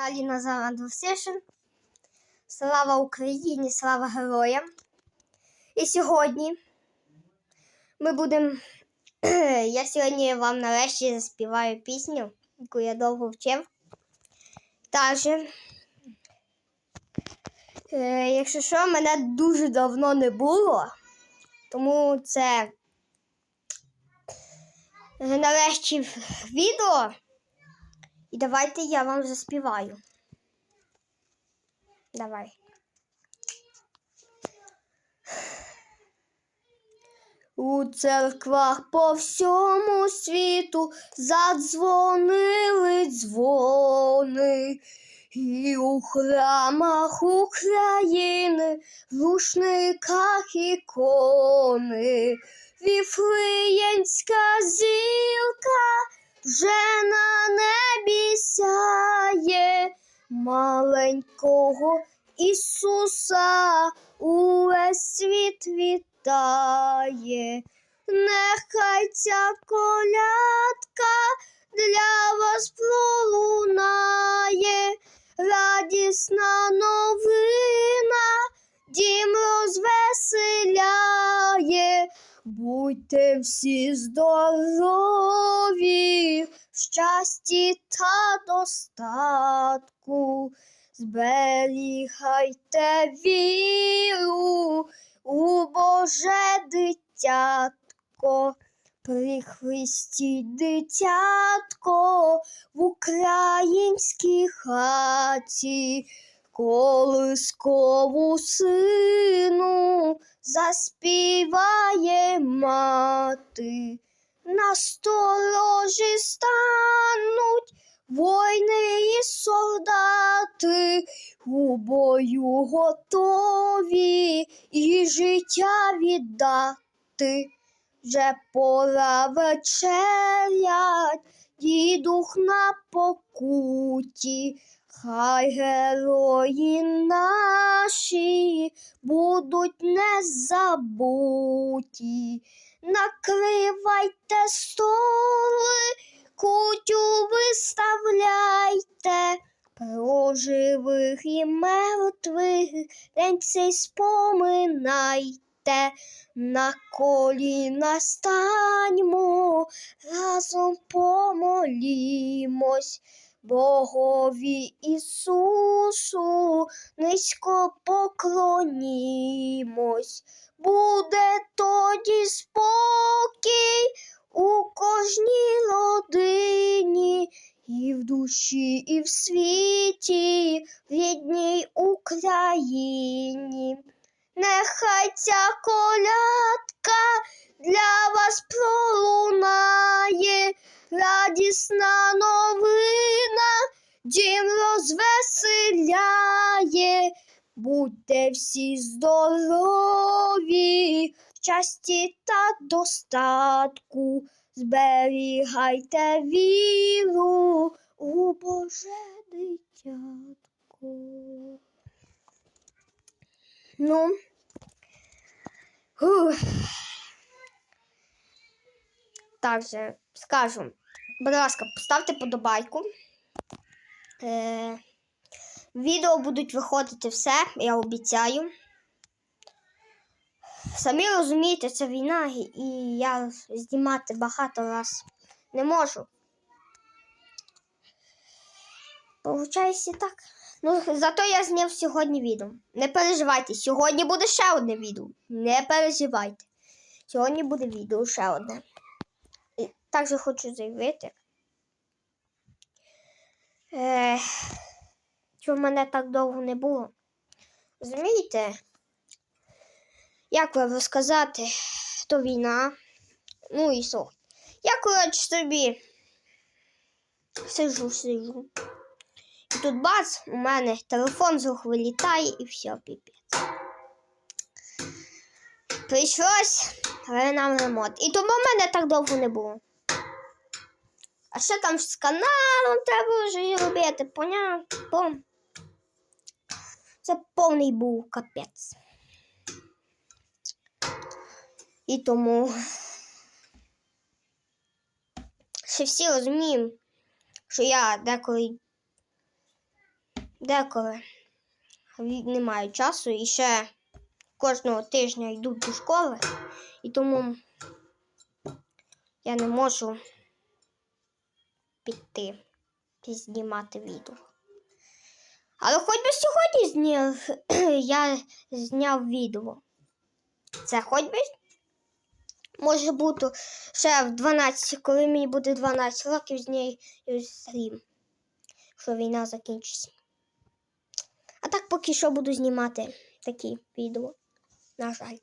каналі Назар Андрусишин. Слава Україні, слава героям. І сьогодні ми будемо. Я сьогодні вам нарешті заспіваю пісню, яку я довго вчив. Також, е, якщо що, мене дуже давно не було, тому це е, нарешті відео. І давайте я вам заспіваю. Давай. У церквах по всьому світу задзвонили дзвони, і у храмах України, в рушниках ікони, віфлеєнська зілка вже на небі сяє маленького Ісуса увесь світ вітає. Нехай ця колядка для вас пролунає, радісна новина, дім розвеселяє. Будьте всі здорові, в щасті та достатку, зберігайте віру у Боже дитятко, при Христі дитятко в українській хаті, колискову сину заспіває мати. На сторожі стануть воїни і солдати, у бою готові і життя віддати. Вже пора вечерять, дідух на покуті, хай герої наші будуть незабуті. Накривайте столи, кутю виставляйте, про живих і мертвих день цей споминайте, на коліна станьмо, разом помолімось. Богові Ісусу низько поклонімось, буде тоді спокій у кожній родині, і в душі, і в світі, в рідній Україні. Нехай ця колядка для вас пролунає, радісна дім розвеселяє. Будьте всі здорові, щасті та достатку, зберігайте віру у Боже дитятко. Ну, Фух. Так же скажу, будь ласка, поставте подобайку. Е, відео будуть виходити все, я обіцяю. Самі розумієте, це війна, і- я знімати багато раз не можу. Получається так. Ну, зато я зняв сьогодні відео. Не переживайте, сьогодні буде ще одне відео. Не переживайте. Сьогодні буде відео ще одне. І також хочу заявити, е, що мене так довго не було. Розумієте? Як вам розказати, то війна. Ну і що? Я, коротше, собі сижу, сижу. І тут бац, у мене телефон з рук вилітає і все, піпець. Прийшлось нам ремонт. І тому в мене так довго не було. А що там з каналом треба вже робити, понятно? Це повний був капець. І тому ще всі розуміємо, що я деколи деколи не маю часу і ще кожного тижня йду до школи, і тому я не можу піти знімати відео. Але хоч би сьогодні зняв, я зняв відео. Це хоч би може бути ще в 12, коли мені буде 12 років з нею стрім, що війна закінчиться. А так поки що буду знімати такі відео. На жаль.